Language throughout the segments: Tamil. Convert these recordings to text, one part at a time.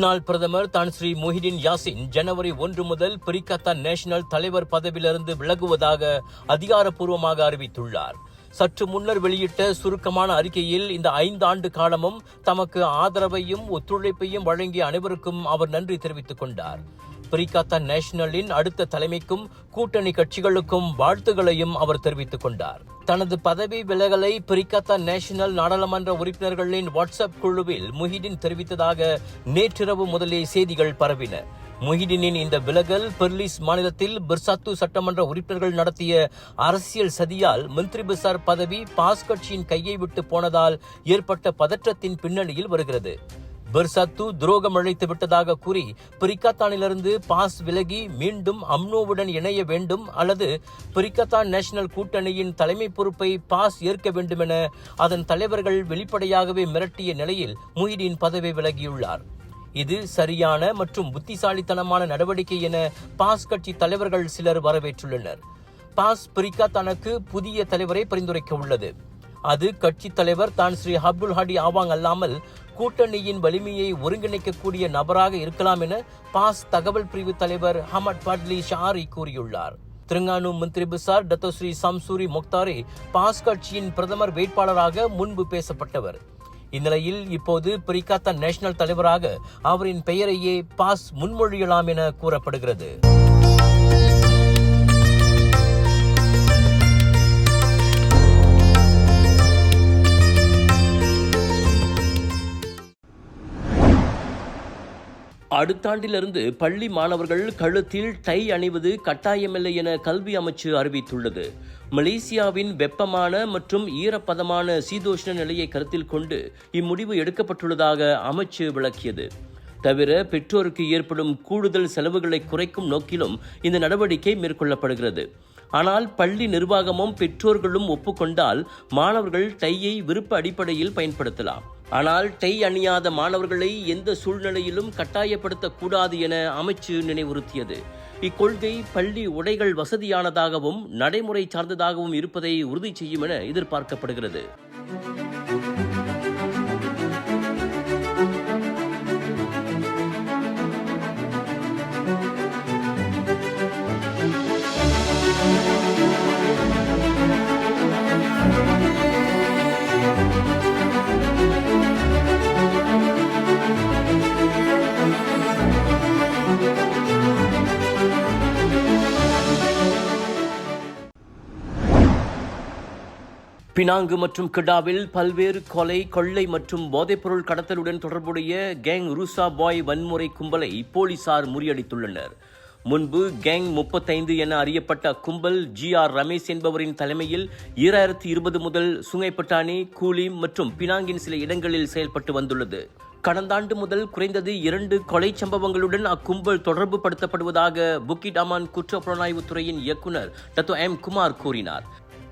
முன்னாள் பிரதமர் தான் ஸ்ரீ மொஹிடின் யாசின் ஜனவரி ஒன்று முதல் பிரிக்கத்தா நேஷனல் தலைவர் பதவியிலிருந்து விலகுவதாக அதிகாரப்பூர்வமாக அறிவித்துள்ளார். சற்று முன்னர் வெளியிட்ட சுருக்கமான அறிக்கையில் இந்த ஐந்து ஆண்டு காலமும் தமக்கு ஆதரவையும் ஒத்துழைப்பையும் வழங்கிய அனைவருக்கும் அவர் நன்றி தெரிவித்துக் கொண்டார். பிரிகாத்தா நேஷனலின் அடுத்த தலைமைக்கும் கூட்டணி கட்சிகளுக்கும் வாழ்த்துகளையும் அவர் தெரிவித்துக் கொண்டார். தனது பதவி விலகலை பிரிகாத்தா நேஷனல் நாடாளுமன்ற உறுப்பினர்களின் வாட்ஸ்அப் குழுவில் முஹிடின் தெரிவித்ததாக நேற்றிரவு முதலே செய்திகள் பரவின. முஹிடினின் இந்த விலகல் பெர்லிஸ் மாநிலத்தில் பிர்சாத்து சட்டமன்ற உறுப்பினர்கள் நடத்திய அரசியல் சதியால் மந்திரி பிசார் பதவி பாஸ் கட்சியின் கையை விட்டு போனதால் ஏற்பட்ட பதற்றத்தின் பின்னணியில் வருகிறது. பெர்சத்து துரோகம் அழைத்து விட்டதாக கூறி பிரிக்கத்தானிலிருந்து பாஸ் விலகி மீண்டும் அம்னோவுடன் இணைய வேண்டும் அல்லது பிரிக்கத்தான் நேஷனல் கூட்டணியின் தலைமை பொறுப்பை பாஸ் ஏற்க வேண்டும் என அதன் தலைவர்கள் வெளிப்படையாகவே மிரட்டிய நிலையில் முஹிடின் பதவி விலகியுள்ளார். இது சரியான மற்றும் புத்திசாலித்தனமான நடவடிக்கை என பாஸ் கட்சி தலைவர்கள் சிலர் வரவேற்றுள்ளனர். பாஸ் பிரிக்கா தனக்கு புதிய தலைவரை பரிந்துரைக்க உள்ளது. அது கட்சி தலைவர் தான் ஸ்ரீ அப்துல் ஹாடி ஆவாங் அல்லாமல் கூட்டணியின் வலிமையை ஒருங்கிணைக்கக்கூடிய நபராக இருக்கலாம் என பாஸ் தகவல் பிரிவு தலைவர் ஹமட் பட்லி ஷாரி கூறியுள்ளார். திருங்கானு மந்திரி பிசார் டத்தோஸ்ரீ சம்சூரி முக்தாரி பாஸ் கட்சியின் பிரதமர் வேட்பாளராக முன்பு பேசப்பட்டவர். இந்நிலையில் இப்போது பிரிகாத்தா நேஷனல் தலைவராக அவரின் பெயரையே பாஸ் முன்மொழியலாம் என கூறப்படுகிறது. அடுத்த ஆண்டிலிருந்து பள்ளி மாணவர்கள் கழுத்தில் டை அணிவது கட்டாயமில்லை என கல்வி அமைச்சு அறிவித்துள்ளது. மலேசியாவின் வெப்பமான மற்றும் ஈரப்பதமான சீதோஷ்ண நிலையை கருத்தில் கொண்டு இம்முடிவு எடுக்கப்பட்டுள்ளதாக அமைச்சு விளக்கியது. தவிர பெற்றோருக்கு ஏற்படும் கூடுதல் செலவுகளை குறைக்கும் நோக்கிலும் இந்த நடவடிக்கை மேற்கொள்ளப்படுகிறது. ஆனால் பள்ளி நிர்வாகமும் பெற்றோர்களும் ஒப்புக்கொண்டால் மாணவர்கள் டையை விருப்ப அடிப்படையில் பயன்படுத்தலாம். ஆனால் டை அணியாத மாணவர்களை எந்த சூழ்நிலையிலும் கட்டாயப்படுத்தக்கூடாது என அமைச்சு நினைவுறுத்தியது. இக்கொள்கை பள்ளி உடைகள் வசதியானதாகவும் நடைமுறை சார்ந்ததாகவும் இருப்பதை உறுதி செய்யும் என எதிர்பார்க்கப்படுகிறது. பினாங்கு மற்றும் கிடாவில் பல்வேறு கொலை கொள்ளை மற்றும் போதைப்பொருள் கடத்தலுடன் தொடர்புடைய கேங் ரூசா பாய் வன்முறை கும்பலை போலீசார் முறியடித்துள்ளனர். முன்பு கேங் முப்பத்தைந்து என அறியப்பட்ட கும்பல் ஜி ஆர் ரமேஷ் என்பவரின் தலைமையில் ஈராயிரத்தி இருபது முதல் சுங்கைப்பட்டாணி கூலிம் மற்றும் பினாங்கின் சில இடங்களில் செயல்பட்டு வந்துள்ளது. கடந்த ஆண்டு முதல் குறைந்தது இரண்டு கொலை சம்பவங்களுடன் அக்கும்பல் தொடர்பு படுத்தப்படுவதாக புக்கிட் அமான் குற்ற புலனாய்வுத்துறையின் இயக்குனர் டத்து எம் குமார் கூறினார்.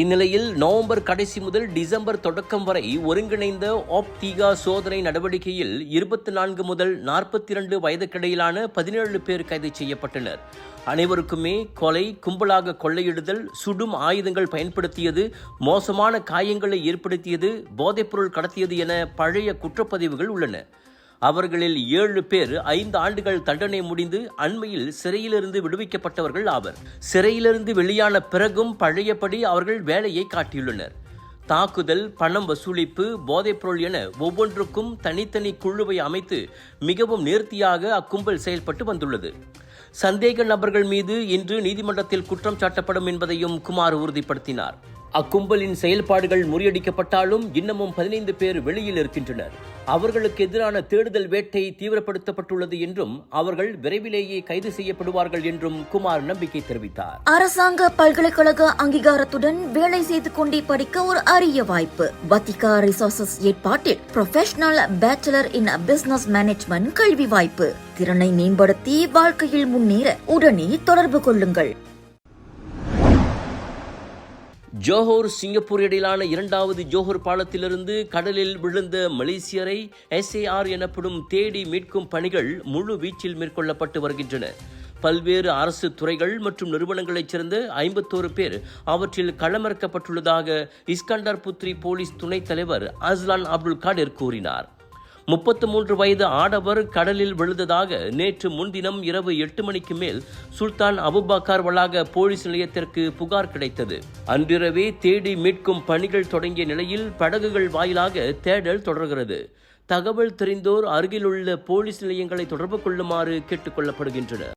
இந்நிலையில் நவம்பர் கடைசி முதல் டிசம்பர் தொடக்கம் வரை ஒருங்கிணைந்த ஆப்திகா சோதனை நடவடிக்கையில் இருபத்தி நான்கு முதல் நாற்பத்தி இரண்டு வயதுக்கிடையிலான பதினேழு பேர் கைது செய்யப்பட்டனர். அனைவருக்குமே கொலை கும்பலாக கொள்ளையிடுதல் சுடும் ஆயுதங்கள் பயன்படுத்தியது மோசமான காயங்களை ஏற்படுத்தியது போதைப்பொருள் கடத்தியது என பழைய குற்றப்பதிவுகள் உள்ளன. அவர்களில் ஏழு பேர் ஐந்து ஆண்டுகள் தண்டனை முடிந்து அண்மையில் சிறையிலிருந்து விடுவிக்கப்பட்டவர்கள் ஆவர். சிறையிலிருந்து வெளியான பிறகும் பழையபடி அவர்கள் வேலையை காட்டியுள்ளனர். தாக்குதல் பணம் வசூலிப்பு போதைப்பொருள் என ஒவ்வொன்றுக்கும் தனித்தனி குழுவை அமைத்து மிகவும் நேர்த்தியாக அக்கும்பல் செயல்பட்டு வந்துள்ளது. சந்தேக நபர்கள் மீது இன்று நீதிமன்றத்தில் குற்றம் சாட்டப்படும் என்பதையும் குமார் உறுதிப்படுத்தினார். அக்கும்பலின் செயல்பாடுகள் முறியடிக்கப்பட்டாலும் இன்னமும் பதினைந்து பேர் வெளியில் இருக்கின்றனர். அவர்களுக்கு எதிரான தேடுதல் வேட்டை தீவிரப்படுத்தப்பட்டுள்ளது என்றும் அவர்கள் விரைவிலேயே கைது செய்யப்படுவார்கள் என்றும் குமார் நம்பிக்கை தெரிவித்தார். அரசாங்க பல்கலைக்கழக அங்கீகாரத்துடன் வேலை செய்து கொண்டே படிக்க ஒரு அரிய வாய்ப்பு. வத்திகா ரிசோர்சஸ் ஏற்பாட்டில் professional bachelor in business management கல்வி வாய்ப்பு. திறனை மேம்படுத்தி வாழ்க்கையில் முன்னேற உடனே தொடர்பு கொள்ளுங்கள். ஜோஹோர் சிங்கப்பூர் இடையிலான இரண்டாவது ஜோஹோர் பாலத்திலிருந்து கடலில் விழுந்த மலேசியரை எஸ்ஏஆர் எனப்படும் தேடி மீட்கும் பணிகள் முழு வீச்சில் மேற்கொள்ளப்பட்டு வருகின்றன. பல்வேறு அரசு துறைகள் மற்றும் நிறுவனங்களைச் சேர்ந்த ஐம்பத்தோரு பேர் அவற்றில் களமிறக்கப்பட்டுள்ளதாக இஸ்கண்டர் புத்ரி போலீஸ் துணைத் தலைவர் அஸ்லான் அப்துல் காடிர் கூறினார். முப்பத்து மூன்று வயது ஆடவர் கடலில் விழுந்ததாக நேற்று முன்தினம் இரவு எட்டு மணிக்கு மேல் சுல்தான் அபுபக்கர் வளாக போலீஸ் நிலையத்திற்கு புகார் கிடைத்தது. அன்றிரவே தேடி மீட்கும் பணிகள் தொடங்கிய நிலையில் படகுகள் வாயிலாக தேடல் தொடர்கிறது. தகவல் தெரிந்தோர் அருகிலுள்ள போலீஸ் நிலையங்களை தொடர்பு கொள்ளுமாறு கேட்டுக்கொள்ளப்படுகின்றனர்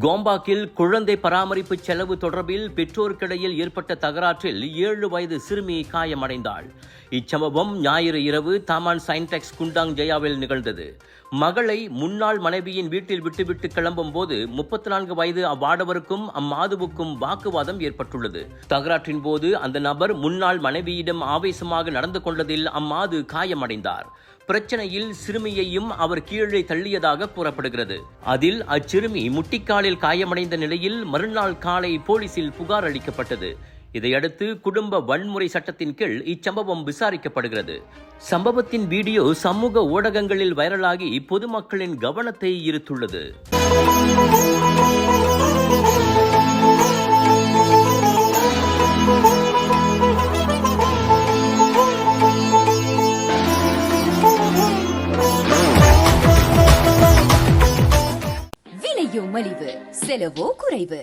கோம்பாக்கில் குழந்தை பராமரிப்பு செலவு தொடர்பில் பெற்றோருக்கிடையில் ஏற்பட்ட தகராற்றில் ஏழு வயது சிறுமி காயமடைந்தாள். இச்சம்பவம் ஞாயிறு இரவு தாமான் சைன்டெக்ஸ் குண்டாங் ஜெயாவில் நிகழ்ந்தது. மகளை முன்னாள் மனைவியின் வீட்டில் விட்டுவிட்டு கிளம்பும் போது முப்பத்தி நான்கு வயது அவ்வாடவருக்கும் அம்மாதுவுக்கும் வாக்குவாதம் ஏற்பட்டுள்ளது. தகராற்றின் போது அந்த நபர் முன்னாள் மனைவியிடம் ஆவேசமாக நடந்து கொண்டதில் அம்மாது காயமடைந்தார். பிரச்சனையில் சிறுமியையும் அவர் கீழே தள்ளியதாக கூறப்படுகிறது. அதில் அச்சிறுமி முட்டிக்காலில் காயமடைந்த நிலையில் மறுநாள் காலை போலீசில் புகார் அளிக்கப்பட்டது. இதையடுத்து குடும்ப வன்முறை சட்டத்தின் கீழ் இச்சம்பவம் விசாரிக்கப்படுகிறது. சம்பவத்தின் வீடியோ சமூக ஊடகங்களில் வைரலாகி பொதுமக்களின் கவனத்தை ஈர்த்துள்ளது. விலையோ மலிவு செலவோ குறைவு.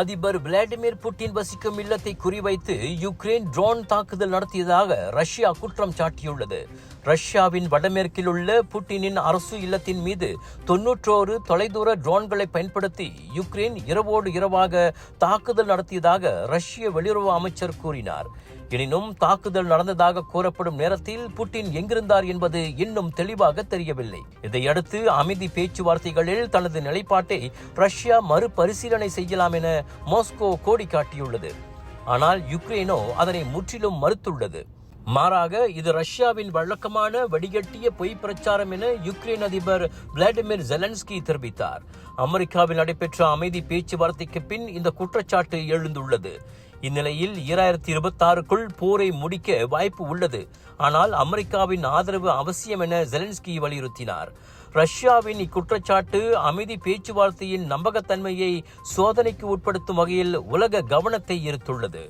அதிபர் விளாடிமிர் புட்டின் வசிக்கும் இல்லத்தை குறிவைத்து யுக்ரைன் ட்ரோன் தாக்குதல் நடத்தியதாக ரஷ்யா குற்றம் சாட்டியுள்ளது. ரஷ்யாவின் வடமேற்கில் உள்ள புட்டினின் அரசு இல்லத்தின் மீது தொன்னூற்றோரு தொலைதூர ட்ரோன்களை பயன்படுத்தி யுக்ரைன் இரவோடு இரவாக தாக்குதல் நடத்தியதாக ரஷ்ய வெளியுறவு அமைச்சர் கூறினார். எனினும் தாக்குதல் நடந்ததாக கூறப்படும் நேரத்தில் புட்டின் எங்கிருந்தார் என்பது இன்னும் தெளிவாக தெரியவில்லை. இதையடுத்து அமைதி பேச்சுவார்த்தைகளில் தனது நிலைப்பாட்டை ரஷ்யா மறுபரிசீலனை செய்யலாம் என மாஸ்கோ கோடி காட்டியுள்ளது ஆனால் யுக்ரைனோ அதனை முற்றிலும் மறுத்துள்ளது. மாறாக இது ரஷ்யாவின் வழக்கமான வடிகட்டிய பொய் பிரச்சாரம் என யுக்ரைன் அதிபர் விளாடிமிர் ஜெலன்ஸ்கி தெரிவித்தார். அமெரிக்காவில் நடைபெற்ற அமைதி பேச்சுவார்த்தைக்கு பின் இந்த குற்றச்சாட்டு எழுந்துள்ளது. இந்நிலையில் ஈராயிரத்தி இருபத்தாறுக்குள் போரை முடிக்க வாய்ப்பு உள்ளது. ஆனால் அமெரிக்காவின் ஆதரவு அவசியம் என ஜெலன்ஸ்கி வலியுறுத்தினார். ரஷ்யாவின் இக்குற்றச்சாட்டு அமைதி பேச்சுவார்த்தையின் நம்பகத்தன்மையை சோதனைக்கு உட்படுத்தும் வகையில் உலக கவனத்தை ஈர்த்துள்ளது.